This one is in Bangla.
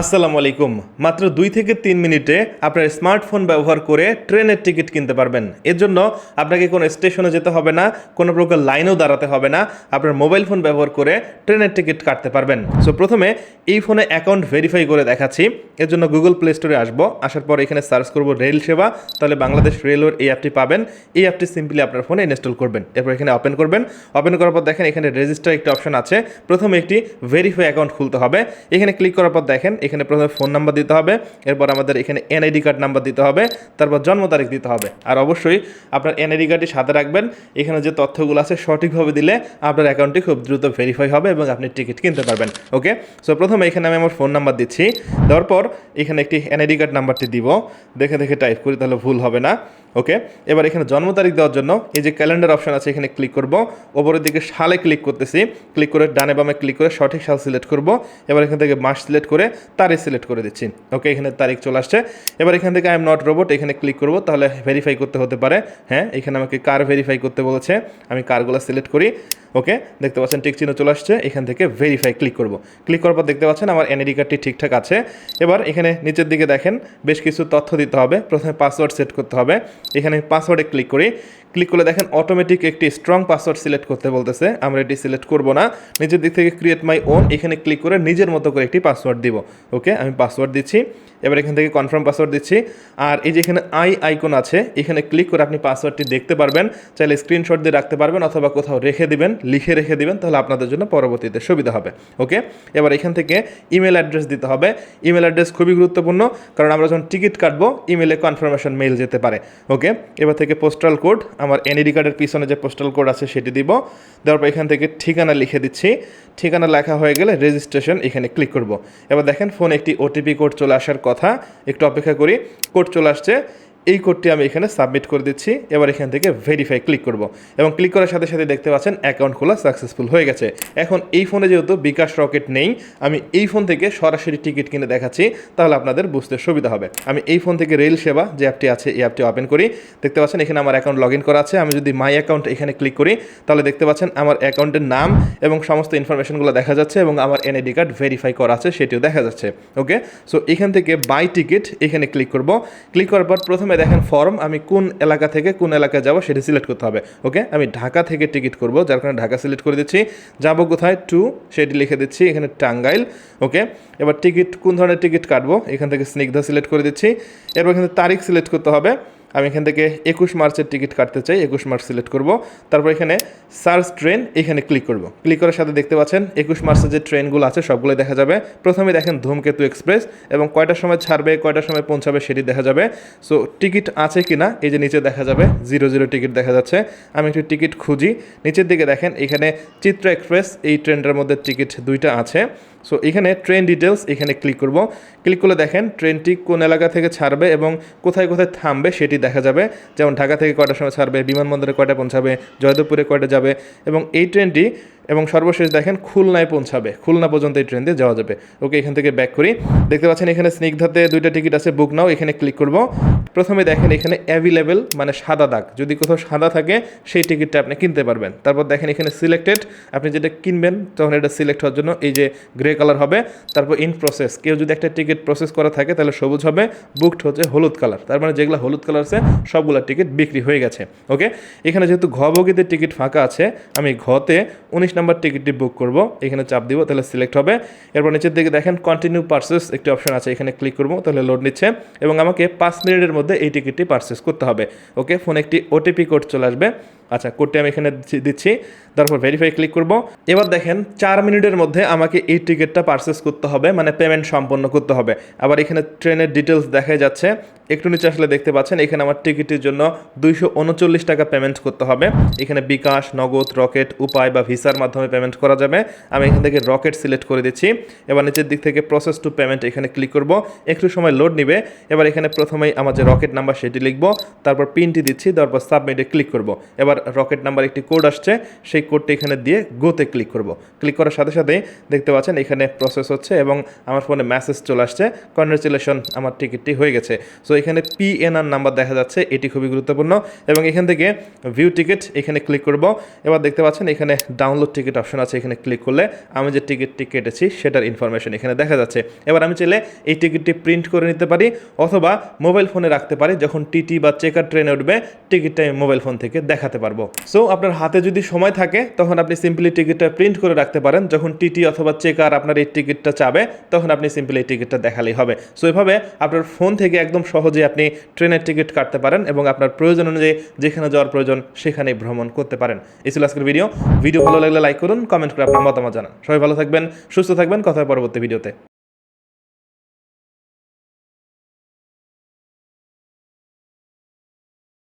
আসসালামু আলাইকুম। মাত্র দুই থেকে তিন মিনিটে আপনার স্মার্টফোন ব্যবহার করে ট্রেনের টিকিট কিনতে পারবেন। এর জন্য আপনাকে কোনো স্টেশনে যেতে হবে না, কোনো প্রকার লাইনেও দাঁড়াতে হবে না। আপনার মোবাইল ফোন ব্যবহার করে ট্রেনের টিকিট কাটতে পারবেন। সো প্রথমে এই ফোনে অ্যাকাউন্ট ভেরিফাই করে দেখাচ্ছি। এর জন্য গুগল প্লে স্টোরে আসব। আসার পর এখানে সার্চ করব রেল সেবা। তাহলে বাংলাদেশ রেলওয়ের এই অ্যাপটি পাবেন। এই অ্যাপটি সিম্পলি আপনার ফোনে ইনস্টল করবেন। এরপর এখানে ওপেন করবেন। ওপেন করার পর দেখেন এখানে রেজিস্টার একটি অপশন আছে। প্রথমে একটি ভেরিফাই অ্যাকাউন্ট খুলতে হবে। এখানে ক্লিক করার পর দেখেন এখানে প্রথমে ফোন নাম্বার দিতে হবে, এরপর আমাদের এখানে এনআইডি কার্ড নাম্বার দিতে হবে, তারপর জন্ম তারিখ দিতে হবে। আর অবশ্যই আপনার এনআইডি কার্ডটি সাথে রাখবেন, এখানে যে তথ্যগুলো আছে সঠিকভাবে দিলে আপনার অ্যাকাউন্টটি খুব দ্রুত ভেরিফাই হবে এবং আপনি টিকিট কিনতে পারবেন ওকে সো প্রথমে এখানে আমি আমার ফোন নাম্বার দিচ্ছি, দেওয়ার পর এখানে একটি এনআইডি কার্ড নাম্বারটি দিব। দেখে দেখে টাইপ করি, তাহলে ভুল হবে না। ওকে? এবার এখানে জন্ম তারিখ দেওয়ার জন্য এই যে ক্যালেন্ডার অপশন আছে, এখানে ক্লিক করব। ওপরের দিকে সালে ক্লিক করতেছি। ক্লিক করে ডানে বামে ক্লিক করে সঠিক সাল সিলেক্ট করব। এবার এখান থেকে মাস সিলেক্ট করে তারিখ সিলেক্ট করে দিচ্ছি। ওকে, এখানে তারিখ চলে আসছে। এবার এখান থেকে আই এম নট রোবট এখানে ক্লিক করব। তাহলে ভেরিফাই করতে হতে পারে। হ্যাঁ এখানে আমাকে কার ভেরিফাই করতে বলেছে। আমি কারগুলো সিলেক্ট করি। ওকে, দেখতে পাচ্ছেন টিক চিহ্ন চলে আসছে। এখান থেকে ভেরিফাই ক্লিক করব। ক্লিক করার পর দেখতে পাচ্ছেন আমার এনআইডি কার্ডটি ঠিকঠাক আছে। এবার এখানে নিচের দিকে দেখেন, বেশ কিছু তথ্য দিতে হবে। প্রথমে পাসওয়ার্ড সেট করতে হবে। এখানে পাসওয়ার্ডে ক্লিক করি ক্লিক করলে দেখেন অটোমেটিক একটি স্ট্রং পাসওয়ার্ড সিলেক্ট করতে বলতেছে। আমরা এটি সিলেক্ট করব না। নিজের দিক থেকে ক্রিয়েট মাই ওন এখানে ক্লিক করে নিজের মতো করে একটি পাসওয়ার্ড দিব। ওকে আমি পাসওয়ার্ড দিচ্ছি। এবার এখান থেকে কনফার্ম পাসওয়ার্ড দিচ্ছি। আর এই যে এখানে আই আইকন আছে, এখানে ক্লিক করে আপনি পাসওয়ার্ডটি দেখতে পারবেন। চাইলে স্ক্রিনশট দিয়ে রাখতে পারবেন অথবা কোথাও রেখে দিবেন, লিখে রেখে দিবেন, তাহলে আপনাদের জন্য পরবর্তীতে সুবিধা হবে। ওকে এবার এখান থেকে ইমেল অ্যাড্রেস দিতে হবে। ইমেল অ্যাড্রেস খুবই গুরুত্বপূর্ণ, কারণ আমরা যখন টিকিট কাটবো ইমেলে কনফার্মেশন মেইল যেতে পারে। ওকে এবার থেকে পোস্টাল কোড আমার এনইডি কার্ডের পিছনে যে পোস্টাল কোড আছে সেটি দিব। দেওয়ার পর এখান থেকে ঠিকানা লিখে দিচ্ছি। ঠিকানা লেখা হয়ে গেলে রেজিস্ট্রেশন এখানে ক্লিক করব। এবার দেখেন ফোনে একটি ওটিপি কোড চলে আসার কথা। একটু অপেক্ষা করি। কোড চলে আসছে। এই কোডটি আমি এখানে সাবমিট করে দিচ্ছি। এবার এখান থেকে ভেরিফাই ক্লিক করব। এবং ক্লিক করার সাথে সাথে দেখতে পাচ্ছেন অ্যাকাউন্ট খোলা সাকসেসফুল হয়ে গেছে। এখন এই ফোনে যেহেতু বিকাশ রকেট নেই, আমি এই ফোন থেকে সরাসরি টিকিট কিনে দেখাচ্ছি, তাহলে আপনাদের বুঝতে সুবিধা হবে। আমি এই ফোন থেকে রেল সেবা, যে অ্যাপটি আছে, এই অ্যাপটি ওপেন করি। দেখতে পাচ্ছেন এখানে আমার অ্যাকাউন্ট লগ ইন করা আছে। আমি যদি মাই অ্যাকাউন্ট এখানে ক্লিক করি, তাহলে দেখতে পাচ্ছেন আমার অ্যাকাউন্টের নাম এবং সমস্ত ইনফরমেশনগুলো দেখা যাচ্ছে এবং আমার এনআইডি কার্ড ভেরিফাই করা আছে, সেটিও দেখা যাচ্ছে। ওকে সো এখান থেকে বাই টিকিট এখানে ক্লিক করব। ক্লিক করার পর প্রথমে দেখেন ফর্ম আমি কোন এলাকা থেকে কোন এলাকায় যাব সেটি সিলেক্ট করতে হবে। ওকে আমি ঢাকা থেকে টিকিট করব, যার কারণে ঢাকা সিলেক্ট করে দিচ্ছি। যাব কোথায়? টু সেটি লিখে দিচ্ছি, এখানে টাঙ্গাইল। ওকে এবার টিকিট কোন ধরনের টিকিট কাটবো? এখান থেকে স্নিগ্ধা সিলেক্ট করে দিচ্ছি। এরপর এখানে তারিখ সিলেক্ট করতে হবে। আমি এখান থেকে একুশ মার্চের টিকিট কাটতে চাই, একুশ মার্চ সিলেক্ট করব। তারপর এখানে সার্চ ট্রেন, এখানে ক্লিক করব। ক্লিক করার সাথে দেখতে পাচ্ছেন, একুশ মার্চের যে ট্রেনগুলো আছে সবগুলো দেখা যাবে। প্রথমে দেখেন ধূমকেতু এক্সপ্রেস এবং কয়টার সময় ছাড়বে কয়টার সময় পৌঁছাবে সেটি দেখা যাবে। সো টিকিট আছে কি না এই যে নিচে দেখা যাবে, জিরো জিরো টিকিট দেখা যাচ্ছে। আমি একটি টিকিট খুঁজি, নিচের দিকে দেখেন, এখানে চিত্র এক্সপ্রেস, এই ট্রেনটার মধ্যে টিকিট দুইটা আছে। সো এখানে ট্রেন ডিটেলস এখানে ক্লিক করব। ক্লিক করলে দেখেন, ট্রেনটি কোন এলাকা থেকে ছাড়বে এবং কোথায় কোথায় থামবে সেটি দেখা যাবে। যেমন ঢাকা থেকে কয়টার সময় ছাড়বে, বিমানবন্দরে কয়টা পৌঁছাবে, জয়দেবপুরে কয়টা যাবে এবং এই ট্রেনটি এবং সর্বশেষ দেখেন খুলনায় পৌঁছাবে। খুলনা পর্যন্ত এই ট্রেন দিয়ে যাওয়া যাবে। ওকে, এখান থেকে ব্যাক করি। দেখতে পাচ্ছেন এখানে স্নিগ্ধাতে দুইটা টিকিট আছে বুক নাও, এখানে ক্লিক করব। প্রথমে দেখেন এখানে অ্যাভেলেবেল মানে সাদা দাগ। যদি কোথাও সাদা থাকে, সেই টিকিটটা আপনি কিনতে পারবেন। তারপর দেখেন এখানে সিলেক্টেড আপনি যেটা কিনবেন, তখন এটা সিলেক্ট হওয়ার জন্য এই যে গ্রে কালার হবে। তারপর ইন প্রসেস কেউ যদি একটা টিকিট প্রসেস করা থাকে, তাহলে সবুজ হবে বুকড হচ্ছে হলুদ কালার তার মানে যেগুলো হলুদ কালার আছে, সবগুলো টিকিট বিক্রি হয়ে গেছে। ওকে, এখানে যেহেতু ঘ বগিতে টিকিট ফাঁকা আছে, আমি ঘতে উনিশ নাম্বার টিকিটটি বুক করব। এখানে চাপ দিব, তাহলে সিলেক্ট হবে। এরপর নিচের দিকে দেখেন কন্টিনিউ পার্সেস একটি অপশন আছে, এখানে ক্লিক করব, তাহলে লোড নিচ্ছে। এবং আমাকে পাঁচ মিনিটের মধ্যে এই টিকিটটি পার্সেস করতে হবে। ওকে ফোনে একটি ওটিপি কোড চলে আসবে। আচ্ছা কোডটি আমি এখানে দিচ্ছি- তারপর ভেরিফাই ক্লিক করব। এবার দেখেন, চার মিনিটের মধ্যে আমাকে এই টিকিটটা পারচেস করতে হবে মানে পেমেন্ট সম্পন্ন করতে হবে। আবার এখানে ট্রেনের ডিটেলস দেখা যাচ্ছে। একটু নিচে আসলে দেখতে পাচ্ছেন, এখানে আমার টিকিটের জন্য দুইশো উনচল্লিশ টাকা পেমেন্ট করতে হবে। এখানে বিকাশ, নগদ, রকেট, উপায় বা ভিসার মাধ্যমে পেমেন্ট করা যাবে। আমি এখান থেকে রকেট সিলেক্ট করে দিচ্ছি। এবার নিচের দিক থেকে প্রসেস টু পেমেন্ট এখানে ক্লিক করব। একটু সময় লোড নিবে। এবার এখানে প্রথমেই আমার যে রকেট নাম্বার সেটি লিখব। তারপর পিনটি দিচ্ছি, তারপর সাবমিটে ক্লিক করব। এবার রকেট নাম্বার একটি কোড আসছে, সেই কোডটি এখানে দিয়ে গোতে ক্লিক করব। ক্লিক করার সাথে সাথে দেখতে পাচ্ছেন এখানে প্রসেস হচ্ছে এবং আমার ফোনে মেসেজ চলে আসছে। কনগ্রেচুলেশন আমার টিকিটটি হয়ে গেছে। সো এখানে পিএনআর নাম্বার দেখা যাচ্ছে, এটি খুবই গুরুত্বপূর্ণ। এবং এখান থেকে ভিউ টিকিট এখানে ক্লিক করব। এবার দেখতে পাচ্ছেন এখানে ডাউনলোড টিকিট অপশন আছে এখানে ক্লিক করলে। আমি যে টিকিটটি কেটেছি, সেটার ইনফরমেশন এখানে দেখা যাচ্ছে। এবার আমি চাইলে এই টিকিটটি প্রিন্ট করে নিতে পারি অথবা মোবাইল ফোনে রাখতে পারি। যখন টিটি বা চেকার ট্রেনে উঠবে টিকিটটা আমি মোবাইল ফোন থেকে দেখাতে পারব। সো আপনার হাতে যদি সময় থাকে, তখন আপনি সিম্পলি টিকিটটা প্রিন্ট করে রাখতে পারেন। যখন টিটি অথবা চেকার আপনার এই টিকিটটা চাবে, তখন আপনি সিম্পলি এই টিকিটটা দেখালেই হবে। সো এভাবে আপনার ফোন থেকে একদম সহজে আপনি ট্রেনের টিকিট কাটতে পারেন এবং আপনার প্রয়োজন অনুযায়ী যেখানে যাওয়ার প্রয়োজন সেখানেই ভ্রমণ করতে পারেন। এই ছিল আজকের ভিডিও ভিডিও ভালো লাগলে লাইক করুন কমেন্ট করে আপনার মতামত জানান। সবাই ভালো থাকবেন, সুস্থ থাকবেন। কথা পরবর্তী ভিডিওতে